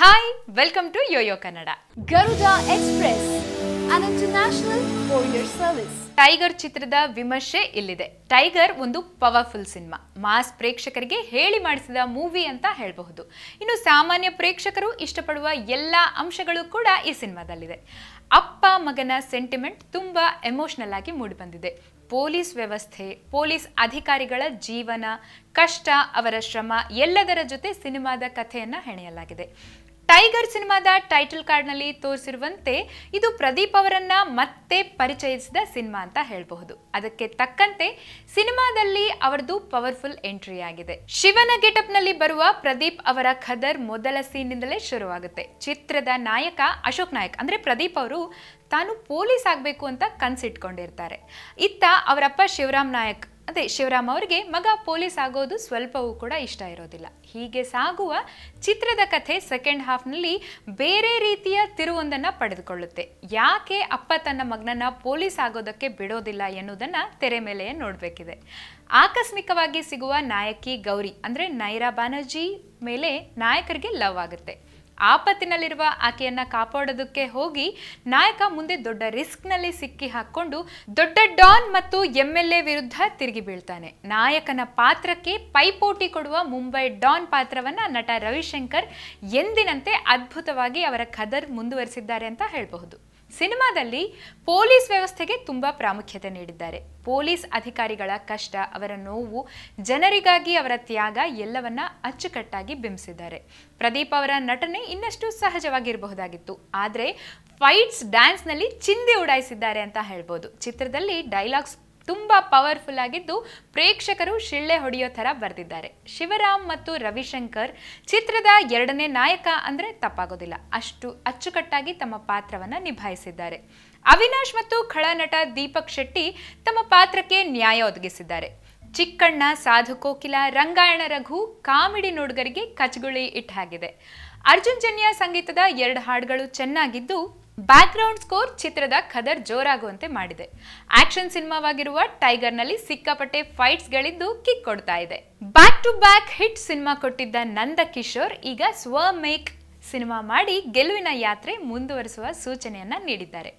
Hi welcome to yoyo Kannada Garuda express an international courier service. Tiger ಚಿತ್ರದ ವಿಮರ್ಶೆ ಇಲ್ಲಿದೆ. Tiger ಒಂದು powerful cinema mass ಪ್ರೇಕ್ಷಕರಿಗೆ ಹೇಳಿ ಮಾಡಿಸಿದ ಮೂವಿ ಅಂತ ಹೇಳಬಹುದು. ಇನ್ನು ಸಾಮಾನ್ಯ ಪ್ರೇಕ್ಷಕರು ಇಷ್ಟಪಡುವ ಎಲ್ಲ ಅಂಶಗಳು ಕೂಡ ಈ ಸಿನಿಮಾದಲ್ಲಿದೆ. ಅಪ್ಪ ಮಗನ ಸೆಂಟಿಮೆಂಟ್ ತುಂಬಾ ಎಮೋಷನಲ್ ಆಗಿ ಮೂಡಿಬಂದಿದೆ. ಪೊಲೀಸ್ ವ್ಯವಸ್ಥೆ ಪೊಲೀಸ್ ಅಧಿಕಾರಿಗಳ ಜೀವನ ಕಷ್ಟ ಅವರ ಶ್ರಮ ಎಲ್ಲದರ ಜೊತೆ ಸಿನಿಮಾದ ಕಥೆಯನ್ನ ಹೆಣೆಯಲಾಗಿದೆ. ಟೈಗರ್ ಸಿನಿಮಾದ ಟೈಟಲ್ ಕಾರ್ಡ್ನಲ್ಲಿ ತೋರಿಸಿರುವಂತೆ ಇದು ಪ್ರದೀಪ್ ಅವರನ್ನ ಮತ್ತೆ ಪರಿಚಯಿಸಿದ ಸಿನಿಮಾ ಅಂತ ಹೇಳಬಹುದು. ಅದಕ್ಕೆ ತಕ್ಕಂತೆ ಸಿನಿಮಾದಲ್ಲಿ ಅವರದು ಪವರ್ಫುಲ್ ಎಂಟ್ರಿ ಆಗಿದೆ. ಶಿವನ ಗೆಟಪ್ನಲ್ಲಿ ಬರುವ ಪ್ರದೀಪ್ ಅವರ ಖದರ್ ಮೊದಲ ಸೀನ್ನಿಂದಲೇ ಶುರುವಾಗುತ್ತೆ. ಚಿತ್ರದ ನಾಯಕ ಅಶೋಕ್ ನಾಯಕ್, ಅಂದ್ರೆ ಪ್ರದೀಪ್ ಅವರು ತಾನು ಪೊಲೀಸ್ ಆಗಬೇಕು ಅಂತ ಕನ್ಸಿಟ್ಕೊಂಡಿರ್ತಾರೆ. ಇತ್ತ ಅವರಪ್ಪ ಶಿವರಾಮ್ ನಾಯಕ್ ಅದೇ ಶಿವರಾಮ್ ಅವರಿಗೆ ಮಗ ಪೊಲೀಸ್ ಆಗೋದು ಸ್ವಲ್ಪವೂ ಕೂಡ ಇಷ್ಟ ಇರೋದಿಲ್ಲ. ಹೀಗೆ ಸಾಗುವ ಚಿತ್ರದ ಕಥೆ ಸೆಕೆಂಡ್ ಹಾಫ್ನಲ್ಲಿ ಬೇರೆ ರೀತಿಯ ತಿರುವೊಂದನ್ನು ಪಡೆದುಕೊಳ್ಳುತ್ತೆ. ಯಾಕೆ ಅಪ್ಪ ತನ್ನ ಮಗನನ್ನ ಪೊಲೀಸ್ ಆಗೋದಕ್ಕೆ ಬಿಡೋದಿಲ್ಲ ಎನ್ನುವುದನ್ನು ತೆರೆ ಮೇಲೆಯೇ ನೋಡಬೇಕಿದೆ. ಆಕಸ್ಮಿಕವಾಗಿ ಸಿಗುವ ನಾಯಕಿ ಗೌರಿ ಅಂದರೆ ನೈರಾ ಬಾನರ್ಜಿ ಮೇಲೆ ನಾಯಕರಿಗೆ ಲವ್ ಆಗುತ್ತೆ. ಆಪತ್ತಿನಲ್ಲಿರುವ ಆಕೆಯನ್ನ ಕಾಪಾಡೋದಕ್ಕೆ ಹೋಗಿ ನಾಯಕ ಮುಂದೆ ದೊಡ್ಡ ರಿಸ್ಕ್ನಲ್ಲಿ ಸಿಕ್ಕಿ ಹಾಕೊಂಡು ದೊಡ್ಡ ಡಾನ್ ಮತ್ತು ಎಂ ಎಲ್ ಎ ವಿರುದ್ಧ ತಿರುಗಿ ಬೀಳ್ತಾನೆ. ನಾಯಕನ ಪಾತ್ರಕ್ಕೆ ಪೈಪೋಟಿ ಕೊಡುವ ಮುಂಬೈ ಡಾನ್ ಪಾತ್ರವನ್ನ ನಟ ರವಿಶಂಕರ್ ಎಂದಿನಂತೆ ಅದ್ಭುತವಾಗಿ ಅವರ ಖದರ್ ಮುಂದುವರಿಸಿದ್ದಾರೆ ಅಂತ ಹೇಳಬಹುದು. ಸಿನಿಮಾದಲ್ಲಿ ಪೊಲೀಸ್ ವ್ಯವಸ್ಥೆಗೆ ತುಂಬಾ ಪ್ರಾಮುಖ್ಯತೆ ನೀಡಿದ್ದಾರೆ. ಪೊಲೀಸ್ ಅಧಿಕಾರಿಗಳ ಕಷ್ಟ, ಅವರ ನೋವು, ಜನರಿಗಾಗಿ ಅವರ ತ್ಯಾಗ ಎಲ್ಲವನ್ನ ಅಚ್ಚುಕಟ್ಟಾಗಿ ಬಿಂಬಿಸಿದ್ದಾರೆ. ಪ್ರದೀಪ್ ಅವರ ನಟನೆ ಇನ್ನಷ್ಟು ಸಹಜವಾಗಿರಬಹುದಾಗಿತ್ತು. ಆದರೆ ಫೈಟ್ಸ್ ಡ್ಯಾನ್ಸ್ನಲ್ಲಿ ಚಿಂದಿ ಉಡಾಯಿಸಿದ್ದಾರೆ ಅಂತ ಹೇಳ್ಬೋದು. ಚಿತ್ರದಲ್ಲಿ ಡೈಲಾಗ್ಸ್ ತುಂಬಾ ಪವರ್ಫುಲ್ ಆಗಿದ್ದು ಪ್ರೇಕ್ಷಕರು ಶಿಳ್ಳೆ ಹೊಡೆಯೋ ಥರ ಬರೆದಿದ್ದಾರೆ. ಶಿವರಾಮ್ ಮತ್ತು ರವಿಶಂಕರ್ ಚಿತ್ರದ ಎರಡನೇ ನಾಯಕ ಅಂದರೆ ತಪ್ಪಾಗೋದಿಲ್ಲ. ಅಷ್ಟು ಅಚ್ಚುಕಟ್ಟಾಗಿ ತಮ್ಮ ಪಾತ್ರವನ್ನು ನಿಭಾಯಿಸಿದ್ದಾರೆ. ಅವಿನಾಶ್ ಮತ್ತು ಖಳನಟ ದೀಪಕ್ ಶೆಟ್ಟಿ ತಮ್ಮ ಪಾತ್ರಕ್ಕೆ ನ್ಯಾಯ ಒದಗಿಸಿದ್ದಾರೆ. ಚಿಕ್ಕಣ್ಣ, ಸಾಧು ಕೋಕಿಲ, ರಂಗಾಯಣ ರಘು, ಕಾಮಿಡಿ ನೋಡುಗರಿಗೆ ಕಚಗುಳಿ ಇಟ್ಟಾಗಿದೆ. ಅರ್ಜುನ್ ಜನ್ಯ ಸಂಗೀತದ ಎರಡು ಹಾಡುಗಳು ಚೆನ್ನಾಗಿದ್ದು ಬ್ಯಾಕ್ಗ್ರೌಂಡ್ ಸ್ಕೋರ್ ಚಿತ್ರದ ಖದರ್ ಜೋರಾಗುವಂತೆ ಮಾಡಿದೆ. ಆಕ್ಷನ್ ಸಿನಿಮಾವಾಗಿರುವ ಟೈಗರ್ನಲ್ಲಿ ಸಿಕ್ಕಾಪಟ್ಟೆ ಫೈಟ್ಸ್ಗಳಿದ್ದು ಕಿಕ್ ಕೊಡ್ತಾ ಇದೆ. Back to back hit cinema ಕೊಟ್ಟಿದ್ದ ನಂದ ಕಿಶೋರ್ ಈಗ ಸ್ವ ಮೇಕ್ ಸಿನಿಮಾ ಮಾಡಿ ಗೆಲುವಿನ ಯಾತ್ರೆ ಮುಂದುವರಿಸುವ ಸೂಚನೆಯನ್ನ ನೀಡಿದ್ದಾರೆ.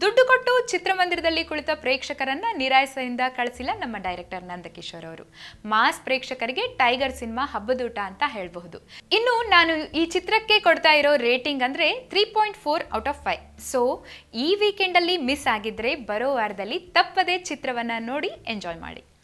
ದುಡ್ಡು ಕೊಟ್ಟು ಚಿತ್ರಮಂದಿರದಲ್ಲಿ ಕುಳಿತ ಪ್ರೇಕ್ಷಕರನ್ನ ನಿರಾಸೆಯಿಂದ ಕಳಿಸಿಲ್ಲ ನಮ್ಮ ಡೈರೆಕ್ಟರ್ ನಂದಕಿಶೋರ್ ಅವರು. ಮಾಸ್ ಪ್ರೇಕ್ಷಕರಿಗೆ ಟೈಗರ್ ಸಿನಿಮಾ ಹಬ್ಬದೂಟ ಅಂತ ಹೇಳಬಹುದು. ಇನ್ನು ನಾನು ಈ ಚಿತ್ರಕ್ಕೆ ಕೊಡ್ತಾ ಇರೋ ರೇಟಿಂಗ್ ಅಂದ್ರೆ three point four out of five. So, ಈ ವೀಕೆಂಡ್ ಅಲ್ಲಿ ಮಿಸ್ ಆಗಿದ್ರೆ ಬರೋ ವಾರದಲ್ಲಿ ತಪ್ಪದೇ ಚಿತ್ರವನ್ನ ನೋಡಿ ಎಂಜಾಯ್ ಮಾಡಿ.